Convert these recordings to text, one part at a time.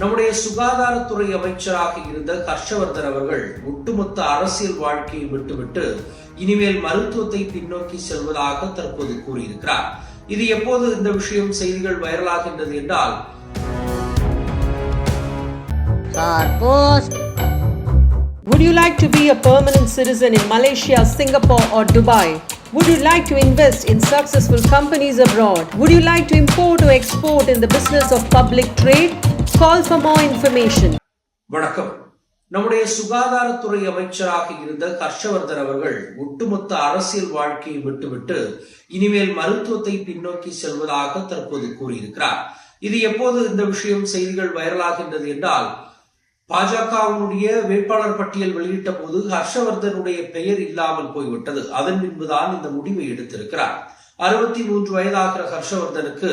நம்முடைய சுகாதாரத்துறை அமைச்சராக இருந்த ஹர்ஷவர்தன் அவர்கள் ஒட்டுமொத்த அரசியல் வாழ்க்கையை விட்டுவிட்டு இனிமேல் மருத்துவத்தை பின்னோக்கி செல்வதாக தற்போது கூறியிருக்கிறார் இது எப்போது இந்த விஷயம் செய்திகள் வைரலாகின்றது என்றால் Would you like to be a permanent citizen in Malaysia, Singapore, or Dubai? Would you like to invest in successful companies abroad? Would you like to import or export in the business of public trade? Call for more information. வணக்கம். நம்முடைய சுகாதாரத்துறை அமைச்சராக இருந்த ஹர்ஷவர்தன் அவர்கள் ஒட்டுமொத்த அரசியல் வாழ்க்கையை விட்டுவிட்டு இனிமேல் மருத்துவத்தை பின்னோக்கி செல்வதாக தற்போது கூறியிருக்கிறார். இது எப்போது இந்த விஷயம் செய்திகள் வைரலாகின்றது என்றால் பாஜகவினுடைய வேட்பாளர் பட்டியல் வெளியிட்ட போது ஹர்ஷவர்தனுடைய பெயர் இல்லாமல் போய்விட்டது. அதன் பின்புதான் இந்த முடிவை எடுத்திருக்கிறார். அறுபத்தி மூன்று வயதாகிற ஹர்ஷவர்தனுக்கு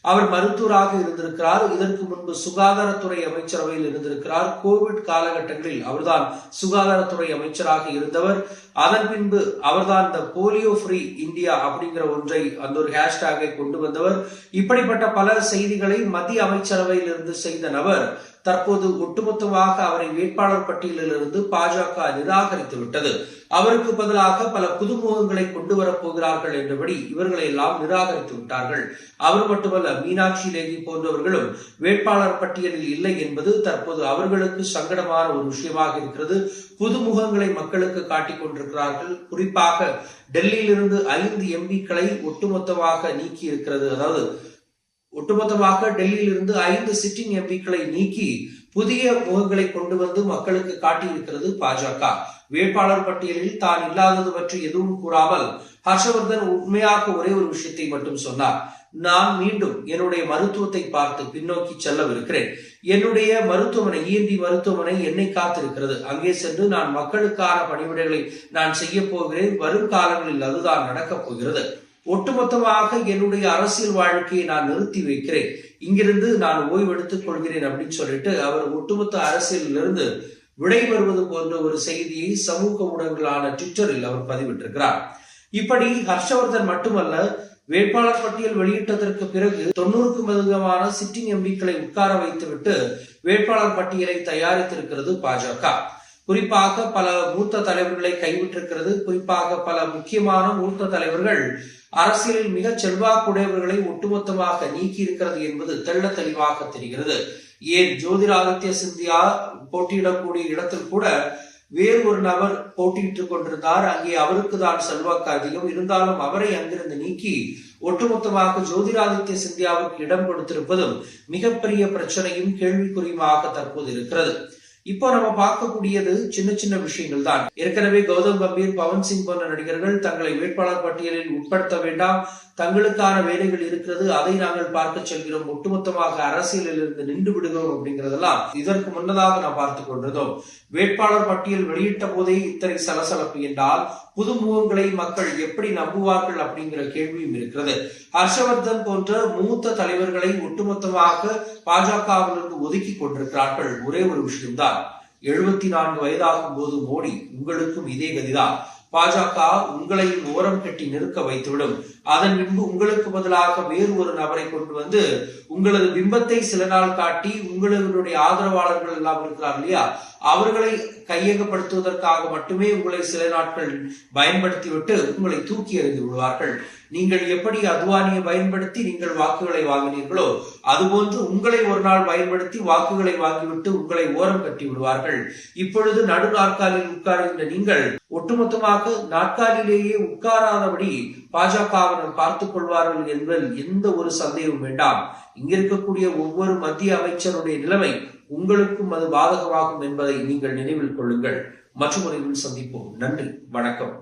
அவர் மருத்துவராக இருந்திருக்கிறார். இதற்கு முன்பு சுகாதாரத்துறை அமைச்சரவையில் இருந்திருக்கிறார். கோவிட் காலகட்டங்களில் அவர்தான் சுகாதாரத்துறை அமைச்சராக இருந்தவர். அதன் பின்பு அவர்தான் இந்த போலியோ ஃப்ரீ இந்தியா அப்படிங்கிற ஒன்றை அந்த ஒரு ஹேஷ்டேகை கொண்டு வந்தவர். இப்படிப்பட்ட பல செய்திகளை மத்திய அமைச்சரவையில் இருந்து செய்த நபர் தற்போது ஒட்டுமொத்தமாக அவரை வேட்பாளர் பட்டியலில் இருந்து பாஜக நிராகரித்து விட்டது. அவருக்கு பதிலாக பல புதுமுகங்களை கொண்டு வரப்போகிறார்கள் என்றபடி இவர்களை எல்லாம் நிராகரித்து விட்டார்கள். அவர் மட்டுமல்ல மீனாட்சி லேகி போன்றவர்களும் வேட்பாளர் பட்டியலில் இல்லை என்பது தற்போது அவர்களுக்கு சங்கடமான ஒரு விஷயமாக இருக்கிறது. புதுமுகங்களை மக்களுக்கு காட்டிக் கொண்டிருக்கிறார்கள். குறிப்பாக டெல்லியிலிருந்து ஐந்து எம்பிக்களை ஒட்டுமொத்தமாக நீக்கி இருக்கிறது அதாவது ஒட்டுமொத்தமாக டெல்லியில் இருந்து ஐந்து சிட்டிங் எம்பிக்களை நீக்கி புதிய முகங்களை கொண்டு வந்து மக்களுக்கு காட்டியிருக்கிறது பாஜக. வேட்பாளர் பட்டியலில் தான் இல்லாதது பற்றி எதுவும் கூறாமல் ஹர்ஷவர்தன் உண்மையாக ஒரே ஒரு விஷயத்தை மட்டும் சொன்னார். நான் மீண்டும் என்னுடைய மருத்துவத்தை பார்த்து பின்னோக்கி செல்லவிருக்கிறேன். என்னுடைய மருத்துவமனை இஎன்டி மருத்துவமனை என்னை காத்திருக்கிறது. அங்கே சென்று நான் மக்களுக்கான பணிவிடைகளை நான் செய்ய போகிறேன். வரும் காலங்களில் அதுதான் நடக்கப் போகிறது. ஒட்டுமொத்தமாக என்னுடைய அரசியல் வாழ்க்கையை நான் நிறுத்தி வைக்கிறேன். இங்கிருந்து நான் ஓய்வெடுத்துக் கொள்கிறேன் அப்படின்னு சொல்லிட்டு அவர் ஒட்டுமொத்த அரசியலிலிருந்து விடைபெறுவது போன்ற ஒரு செய்தியை சமூக ஊடகங்களான ட்விட்டரில் அவர் பதிவிட்டிருக்கிறார். இப்படி ஹர்ஷவர்தன் மட்டுமல்ல வேட்பாளர் பட்டியல் வெளியிட்டதற்கு பிறகு தொண்ணூறுக்கும் அதிகமான சிட்டிங் எம்பிக்களை உட்கார வைத்துவிட்டு வேட்பாளர் பட்டியலை தயாரித்திருக்கிறது பாஜக. குறிப்பாக பல மூத்த தலைவர்களை கைவிட்டிருக்கிறது. குறிப்பாக பல முக்கியமான மூத்த தலைவர்கள் அரசியலில் மிக செல்வாக்குடையவர்களை ஒட்டுமொத்தமாக நீக்கி இருக்கிறது என்பது தெள்ள தெளிவாக தெரிகிறது. ஏன் ஜோதிராதித்ய சிந்தியா போட்டியிடக்கூடிய இடத்தில் கூட வேறு ஒரு நபர் போட்டியிட்டுக் கொண்டிருந்தார். அங்கே அவருக்கு தான் செல்வாக்கு அதிகம். இருந்தாலும் அவரை அங்கிருந்து நீக்கி ஒட்டுமொத்தமாக ஜோதிராதித்ய சிந்தியாவுக்கு இடம் கொடுத்திருப்பதும் மிகப்பெரிய பிரச்சனையும் கேள்விக்குறியுமாக தற்போது இருக்கிறது. இப்போ நம்ம பார்க்கக்கூடியது சின்ன சின்ன விஷயங்கள் தான் ஏற்கனவே கௌதம் கம்பீர் பவன் சிங் போன்ற நடிகர்கள் தங்களை வேட்பாளர் பட்டியலில் உட்படுத்த வேண்டாம். தங்களுக்கான வேலைகள் இருக்கிறது அதை நாங்கள் பார்க்க செல்கிறோம். ஒட்டுமொத்தமாக அரசியலில் இருந்து நின்று விடுகிறோம் அப்படிங்கிறதெல்லாம் இதற்கு முன்னதாக நாம் பார்த்துக் கொண்டிருந்தோம். வேட்பாளர் பட்டியல் வெளியிட்ட போதே இத்தனை சலசலப்பு என்றால் புது முகங்களை மக்கள் எப்படி நம்புவார்கள் அப்படிங்கிற கேள்வியும் இருக்கிறது. ஹர்ஷவர்தன் போன்ற மூத்த தலைவர்களை ஒட்டுமொத்தமாக பாஜகவிலிருந்து ஒதுக்கி கொண்டிருக்கிறார்கள். ஒரே ஒரு விஷயம்தான். எழுபத்தி நான்கு வயதாகும் போது மோடி உங்களுக்கும் இதே கதிதான். பாஜக உங்களை ஓரம் கட்டி நிற்க வைத்துவிடும். அதன் பின்பு உங்களுக்கு பதிலாக வேறு ஒரு நபரை கொண்டு வந்து உங்களது பிம்பத்தை சில நாள் காட்டி உங்களுடைய ஆதரவாளர்கள் எல்லாம் இருக்கிறார் இல்லையா? அவர்களை கையகப்படுத்துவதற்காக மட்டுமே உங்களை சில நாட்கள் பயன்படுத்திவிட்டு உங்களை தூக்கி எறிந்து விடுவார்கள். நீங்கள் எப்படி அத்வானியை பயன்படுத்தி நீங்கள் வாக்குகளை வாங்கினீர்களோ அதுபோன்று உங்களை ஒரு நாள் பயன்படுத்தி வாக்குகளை வாங்கிவிட்டு உங்களை ஓரம் கட்டி விடுவார்கள். இப்பொழுது நடு நாற்காலில் உட்காருகின்ற நீங்கள் ஒட்டுமொத்தமாக நாற்காலிலேயே உட்காராதபடி பாஜகவினர் பார்த்துக் கொள்வார்கள் என்பதில் எந்த ஒரு சந்தேகமும் வேண்டாம். இங்க இருக்கக்கூடிய ஒவ்வொரு மத்திய அமைச்சருடைய நிலைமை உங்களுக்கும் அது பாதகமாகும் என்பதை நீங்கள் நினைவில் கொள்ளுங்கள். மற்றும் சந்திப்போம். நன்றி. வணக்கம்.